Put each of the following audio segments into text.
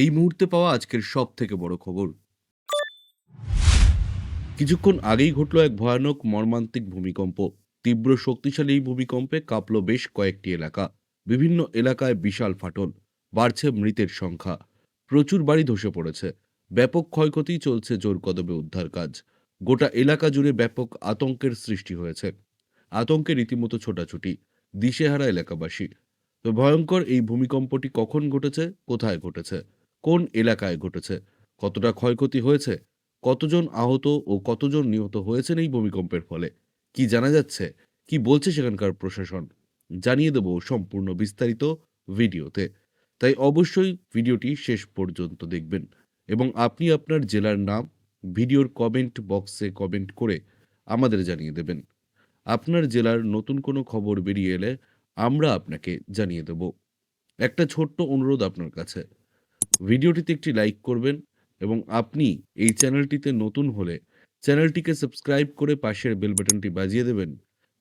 এই মুহূর্তে পাওয়া আজকের সব থেকে বড় খবর। কিছুক্ষণ আগেই ঘটল এক ভয়ানক মর্মান্তিক ভূমিকম্প। তীব্র শক্তিশালী এই ভূমিকম্পে কাঁপল বেশ কয়েকটি এলাকা। বিভিন্ন এলাকায় বিশাল ফাটল, বাড়ছে মৃতের সংখ্যা, প্রচুর বাড়ি ধসে পড়েছে, ব্যাপক ক্ষয়ক্ষতি চলছে জোর কদমে উদ্ধার কাজ। গোটা এলাকা জুড়ে ব্যাপক আতঙ্কের সৃষ্টি হয়েছে। আতঙ্কে রীতিমতো ছোটাছুটি, দিশেহারা এলাকাবাসী। তো ভয়ঙ্কর এই ভূমিকম্পটি কখন ঘটেছে, কোথায় ঘটেছে? কোন এলাকায় ঘটেছে? কতটা ক্ষয়ক্ষতি হয়েছে? কতজন আহত ও কতজন নিহত হয়েছেন এই ভূমিকম্পের ফলে? কি জানা যাচ্ছে? কি বলছে সেখানকার প্রশাসন? জানিয়ে দেব সম্পূর্ণ বিস্তারিত ভিডিওতে। তাই অবশ্যই ভিডিওটি শেষ পর্যন্ত দেখবেন এবং আপনি আপনার জেলার নাম, ভিডিওর কমেন্ট বক্সে কমেন্ট করে আমাদের জানিয়ে দেবেন। আপনার জেলার নতুন কোনো খবর বেরিয়ে এলে আমরা আপনাকে জানিয়ে দেব। একটা ছোট্ট অনুরোধ আপনার কাছে। ভিডিওটিতে একটি লাইক করবেন এবং আপনি এই চ্যানেলটিতে নতুন হলে চ্যানেলটিকে সাবস্ক্রাইব করে পাশের বেল বাটনটি বাজিয়ে দেবেন।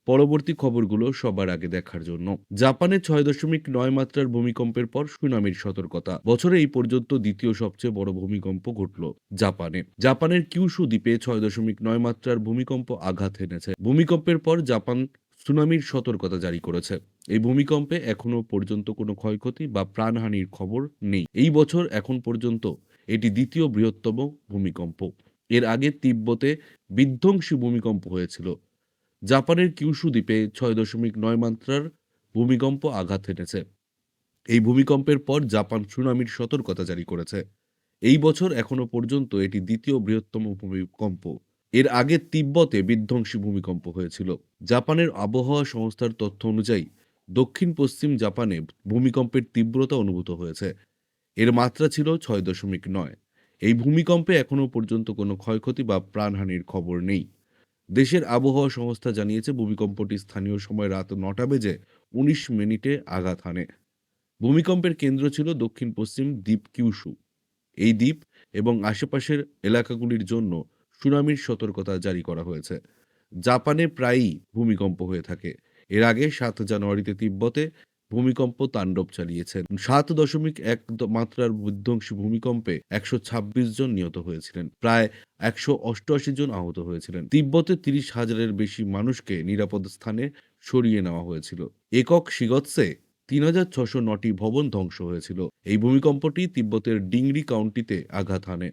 পরবর্তী খবরগুলো সবার আগে দেখার জন্য। জাপানে ছয় দশমিক নয় মাত্রার ভূমিকম্পের পর সুনামির সতর্কতা। বছরে এই পর্যন্ত দ্বিতীয় সবচেয়ে বড় ভূমিকম্প ঘটল জাপানে। জাপানের কিউশু দ্বীপে ছয় দশমিক নয় মাত্রার ভূমিকম্প আঘাত এনেছে। ভূমিকম্পের পর জাপান সুনামির সতর্কতা জারি করেছে। এই ভূমিকম্পে এখনও পর্যন্ত কোনো ক্ষয়ক্ষতি বা প্রাণহানির খবর নেই। এই বছর এখন পর্যন্ত এটি দ্বিতীয় বৃহত্তম ভূমিকম্প। এর আগে তিব্বতে বিধ্বংসী ভূমিকম্প হয়েছিল। জাপানের কিউশু দ্বীপে ছয় দশমিক নয় মাত্রার ভূমিকম্প আঘাত এনেছে এই ভূমিকম্পের পর জাপান সুনামির সতর্কতা জারি করেছে। এই বছর এখনও পর্যন্ত এটি দ্বিতীয় বৃহত্তম ভূমিকম্প। এর আগে তিব্বতে বিধ্বংসী ভূমিকম্প হয়েছিল। জাপানের আবহাওয়া সংস্থার তথ্য অনুযায়ী, দক্ষিণ পশ্চিম জাপানে ভূমিকম্পের তীব্রতা অনুভূত হয়েছে। এর মাত্রা ছিল ছয় দশমিক নয়। এই ভূমিকম্পে এখনও পর্যন্ত কোনো ক্ষয়ক্ষতি বা প্রাণহানির খবর নেই। দেশের আবহাওয়া সংস্থা জানিয়েছে, ভূমিকম্পটি স্থানীয় সময় রাত নটা বেজে উনিশ মিনিটে আঘাত হানে। ভূমিকম্পের কেন্দ্র ছিল দক্ষিণ পশ্চিম দ্বীপ কিউশু এই দ্বীপ এবং আশেপাশের এলাকাগুলির জন্য সুনামির সতর্কতা জারি করা হয়েছে। জাপানে প্রায়ই ভূমিকম্প হয়ে থাকে। এর আগে সাত জানুয়ারিতে তিব্বতে ভূমিকম্প তাণ্ডব চালিয়েছে সাত দশমিক এক মাত্রার বিধ্বংসী ভূমিকম্পে একশো ছাব্বিশ জন নিহত হয়েছিলেন। প্রায় একশো অষ্টআশি জন আহত হয়েছিলেন। তিব্বতে তিরিশ হাজারের বেশি মানুষকে নিরাপদ স্থানে সরিয়ে নেওয়া হয়েছিল। একক সিগৎসে তিন হাজার ছশো নটি ভবন ধ্বংস হয়েছিল। এই ভূমিকম্পটি তিব্বতের ডিংরি কাউন্টিতে আঘাত হানে।